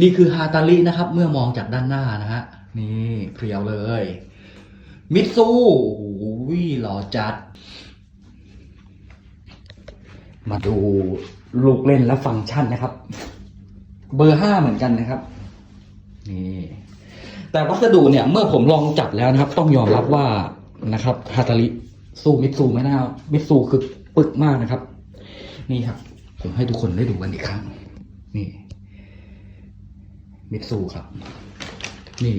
นี่คือฮาตาลินะครับ เมื่อมองจากด้านหน้านะฮะ นี่เพรียวเลย มิตซูโอ้ยหล่อจัด มาดูลูกเล่นและฟังก์ชันนะครับ เบอร์ห้าเหมือนกันนะครับ นี่แต่วัสดุเนี่ยเมื่อผมลองจับแล้วนะครับ ต้องยอมรับว่านะครับฮาตาลิสู้มิตซูไม่น่ามิตซูคือปึกมากนะครับ นี่ครับ ผมให้ทุกคนได้ดูกันอีกครั้ง นี่ มิตซูครับ นี่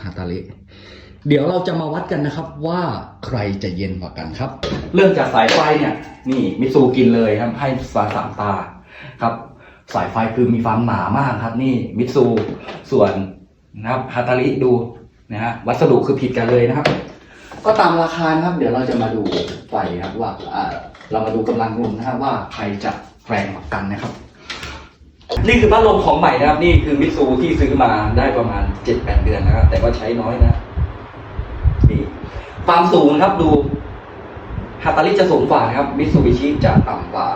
ฮาตาลิเดี๋ยวเราจะมาวัดกันนะครับว่าใครจะเย็นกว่ากันครับ เริ่มจากสายไฟเนี่ย นี่มิตซูกินเลยครับให้สาสามตาครับ สายไฟคือมีความหนามากครับ นี่มิตซูส่วนนะครับฮาตาลิดูนะฮะวัสดุคือผิดกันเลยนะครับ ก็ตามราคานะครับ เดี๋ยวเราจะมาดูไฟครับว่าเรามาดูกำลังลมนะครับว่าใครจะแรงกว่ากันนะครับ นี่คือพัดลมของใหม่นะครับ นี่คือมิซูที่ซื้อมาได้ประมาณเจ็ดแปดเดือนนะครับ แต่ว่าใช้น้อยนะนี่ความสูงครับดูฮาตาลิจะสูงกว่านะครับ มิซูบิชิจะต่ำกว่า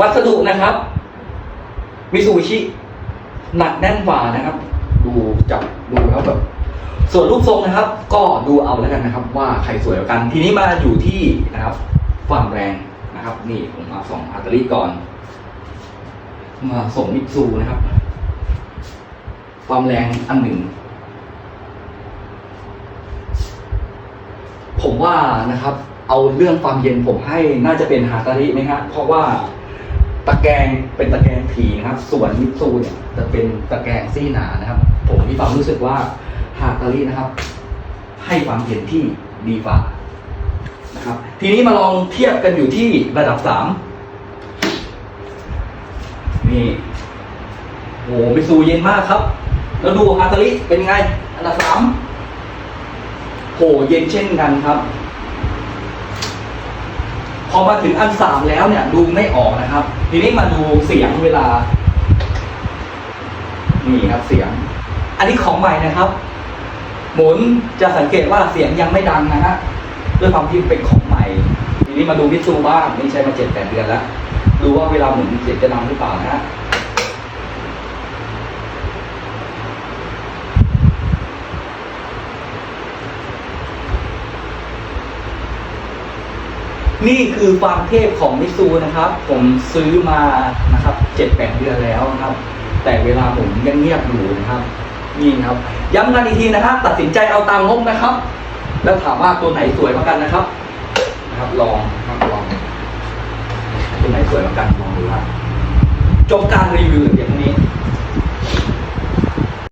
วัสดุนะครับ มิซูบิชิหนักแน่นกว่านะครับ ดูจับดูแล้วแบบ ส่วนรูปทรงนะครับ ก็ดูเอาแล้วกันนะครับ ว่าใครสวยกว่ากัน ทีนี้มาอยู่ที่นะครับ ความแรงนะครับ นี่ผมมาส่องฮาตาลิก่อน มาส่งมิตซูนะครับ ความแรงอันหนึ่ง ผมว่านะครับ เอาเรื่องความเย็นผมให้น่าจะเป็นฮาตาริไหมครับเพราะว่าตะแกรงเป็นตะแกรงผีนะครับ ส่วนมิตซูเนี่ยจะเป็นตะแกรงซี่หนานะครับ ผมมีความรู้สึกว่าฮาตารินะครับ ให้ความเย็นที่ดีกว่านะครับ ทีนี้มาลองเทียบกันอยู่ที่ระดับสาม นี่โอ้โหมิซูเย็นมากครับ แล้วดูฮาตาลิเป็นไง อันดับสามโหเย็นเช่นกันครับ พอมาถึงอันสามแล้วเนี่ย ดูไม่ออกนะครับ ทีนี้มาดูเสียงเวลา นี่ครับเสียง อันนี้ของใหม่นะครับ หมุนจะสังเกตว่าเสียงยังไม่ดังนะฮะด้วยความที่เป็นของใหม่ ทีนี้มาดูมิซูบ้างนี่ใช้มาเจ็ดแปดเดือนแล้ว ดูว่าเวลาหมุนเสียงจะดังหรือเปล่านะฮะนี่คือความเทพของมิซูนะครับ ผมซื้อมานะครับเจ็ดแปดเดือนแล้วนะครับ แต่เวลาผมยังเงียบอยู่นะครับ นี่ครับย้ำกันอีกทีนะครับ ตัดสินใจเอาตามงบนะครับ แล้วถามว่าตัวไหนสวยกว่ากันนะครับ นะครับลองนะครับลอง ไหนสวยกว่ากันมองดูว่าจบการรีวิวเพียง